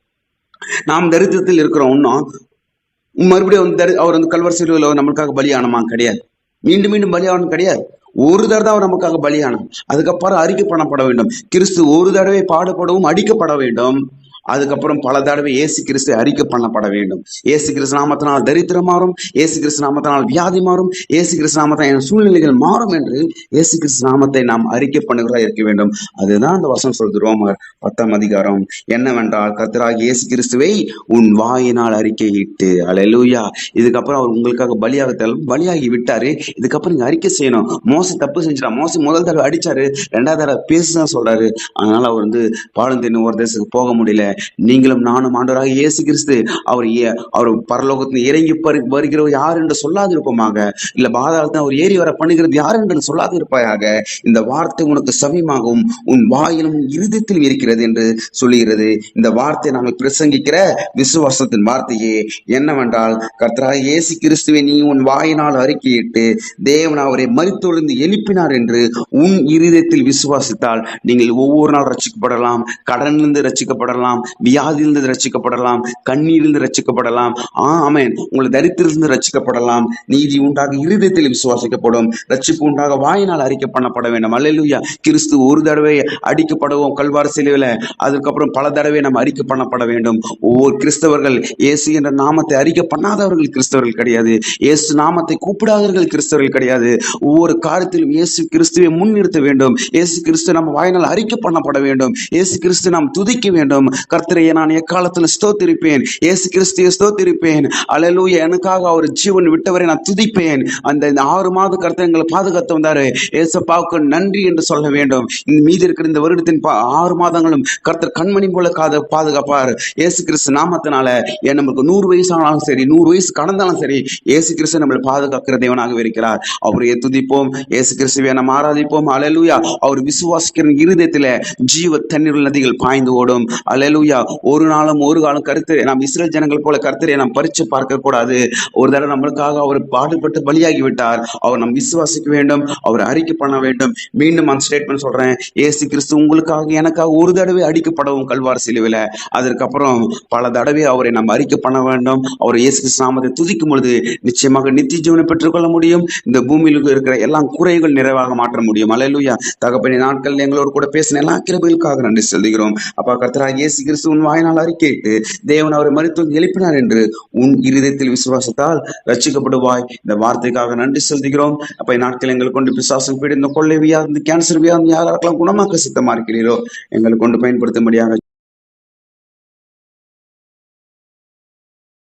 நாம் தரித்திரத்தில் இருக்கிறோம் இன்னும். மறுபடியும் வந்து தரி- அவர் வந்து கல்வார் சிலுவையில் அவர் நம்மளுக்காக பலியானமா கிடையாது. மீண்டும் மீண்டும் பலியானது கிடையாது. ஒரு தடவை தான் அவர் நமக்காக பலியானம் அதுக்கப்புறம் அறிக்கை பண்ணப்பட வேண்டும். கிறிஸ்து ஒரு தடவை பாடுபடவும் அடிக்கப்பட வேண்டும். அதுக்கப்புறம் பல தடவை ஏசு கிறிஸ்து அறிக்கை பண்ணப்பட வேண்டும். ஏசு கிறிஸ்து நாமத்தினால் தரித்திரம் மாறும். ஏசு கிறிஸ்து நாமத்தினால் வியாதி மாறும். ஏசு கிறிஸ்து நாமத்தினால் என் சூழ்நிலைகள் மாறும் என்று ஏசு கிறிஸ்து நாமத்தை நாம் அறிக்கை பண்ணுகிறதா இருக்க வேண்டும். அதுதான் அந்த வசனம் சொல்றது ரோமர் பத்தாம் அதிகாரம். என்னவென்றால் கர்த்தராகிய இயேசு கிறிஸ்துவை உன் வாயினால் அறிக்கையிட்டு அலையலூயா இதுக்கப்புறம் அவர் உங்களுக்காக பலியாக பலியாகி விட்டாரு. இதுக்கப்புறம் நீங்க அறிக்கை செய்யணும். மோசம் தப்பு செஞ்சிடா மோசம் முதல் தடவை அடிச்சாரு. ரெண்டாவது தடவை பேசுதான் சொல்றாரு. அதனால அவர் வந்து பாலம் தின்னு ஒரு தேசத்துக்கு போக முடியல. நீங்களும் நானும் ஆண்டவராக இயேசு கிறிஸ்து அவர் அவர் பரலோகத்தில் இறங்கி வருகிறவர் யார் என்று சொல்லாது இருப்போமாக இல்ல பாதாளத்தில் அவர் ஏறி வர பண்ணுகிறது யார் என்று சொல்லாது இருப்பாயாக இந்த வார்த்தை உனக்கு சமயமாகவும் உன் வாயிலும் இருதயத்திலும் இருக்கிறது என்று சொல்லுகிறது. இந்த வார்த்தை நாங்கள் பிரசங்கிக்கிற விசுவாசத்தின் வார்த்தையே என்னவென்றால் கர்த்தராக இயேசு கிறிஸ்துவை நீ உன் வாயினால் அறிக்கையிட்டு தேவன் அவரை மறித்தொழுந்து எழுப்பினார் என்று உன் இருதயத்தில் விசுவாசித்தால் நீங்கள் ஒவ்வொரு நாள் ரசிக்கப்படலாம் கடனிலிருந்து ரட்சிக்கப்படலாம் வியாதியிலிருந்து ரச்சிக்கப்படலாம் கண்ணீரிலிருந்து ரச்சிக்கப்படலாம் ஆ ஆமேன். உங்களை தரித்திலிருந்து ரச்சிக்கப்படலாம் நீதி உண்டாக இருதயத்தில் விசுவாசிக்கப்படும். ரச்சிப்பு உண்டாக வாயினால் அறிக்கை பண்ணப்பட வேண்டும். அல்லையா கிறிஸ்து ஒரு தடவை அடிக்கப்படுவோம் கல்வார் சிலுவையில. அதுக்கப்புறம் பல தடவை நம்ம அறிக்கை பண்ணப்பட வேண்டும். ஒவ்வொரு கிறிஸ்தவர்கள் இயேசு என்ற நாமத்தை அறிக்கை பண்ணாதவர்கள் கிறிஸ்தவர்கள் கிடையாது. இயேசு நாமத்தை கூப்பிடாதவர்கள் கிறிஸ்தவர்கள் கிடையாது. ஒவ்வொரு காரியத்திலும் இயேசு கிறிஸ்துவை முன்னிறுத்த வேண்டும். இயேசு கிறிஸ்து நம்ம வாயினால் அறிக்கை பண்ணப்பட வேண்டும். இயேசு கிறிஸ்து நாம் துதிக்க வேண்டும். கர்த்தரையை நான் எக்காலத்தில் ஸ்தோத்திருப்பேன். ஏசு கிறிஸ்துவை ஸ்தோத்திருப்பேன். அல்லேலூயா எனக்காக அவர் ஜீவன் விட்டவரை நான் துதிப்பேன். அந்த ஆறு மாத கர்த்தர் எங்களை பாதுகாத்து வந்தாரு. ஏசப்பாவுக்கு நன்றி என்று சொல்ல வேண்டும். இந்த மீதி இருக்கிற இந்த வருடத்தின் பா- ஆறு மாதங்களும் கர்த்தர் கண்மணி போல காத பாதுகாப்பார். ஏசு கிறிஸ்து நாமத்தினால ஏன் நமக்கு நூறு வயசு ஆனாலும் சரி நூறு வயசு கடந்தாலும் சரி ஏசு கிறிஸ்து நம்மளை பாதுகாக்கிற தேவனாக இருக்கிறார். அவரையே துதிப்போம். ஏசு கிறிஸ்துவை நம்ம ஆராதிப்போம். அலலுயா அவர் விசுவாசிக்கிற இருதயத்தில் ஜீவ தண்ணீர் நதிகள் பாய்ந்து ஓடும். அலலுயா ஒரு நாளும் ஒரு காலம் கருத்து. நாம் இஸ்ரேல் ஜனங்கள் போல கருத்தரை நாம் பறிச்சு பார்க்க கூடாது ஒரு தடவை நம்மளுக்காக அவர் பாடுபட்டு பலியாகி விட்டார் அவர் நாம் விசுவாசிக்க வேண்டும். அவர் அறிக்கை பண்ண வேண்டும். மீண்டும் அந்த ஸ்டேட்மெண்ட் சொல்றேன். ஏசு கிறிஸ்து உங்களுக்காக எனக்காக ஒரு தடவை அடிக்கப்படவும் கல்வார் சிலுவில அதற்கப்புறம் பல தடவை அவரை நாம் அறிக்கை பண்ண வேண்டும். அவர் இயேசு கிறிஸ்து நாமத்தை துதிக்கும் பொழுது நிச்சயமாக நித்திய ஜீவனை பெற்றுக்கொள்ள முடியும். இந்த பூமியில் இருக்கிற எல்லா குறைகள் நிறைவாக மாற்ற முடியும். அலையலுயா தகப்பனி நாட்கள் எங்களோடு கூட பேசின எல்லா கிருபைகளுக்காக நன்றி செலுத்துகிறோம். அப்பா கர்த்தராக இயேசு கிறிஸ்து உன் வாயினால் அறிக்கையிட்டு தேவன் அவரை மருத்துவம் எழுப்பினார் என்று உன் இருதயத்தில் விசுவாசத்தால் ரட்சிக்கப்படுவாய் இந்த வார்த்தைக்காக நன்றி செலுத்துகிறோம். அப்ப நாட்கள் எங்களை கொண்டு பிசாசம் பீடு இந்த கொள்ளை வியாதி கேன்சர் வியாதி யாரெல்லாம் குணமாக்க சித்தமா இருக்கிறீரோ எங்களை கொண்டு பயன்படுத்தும்படியாக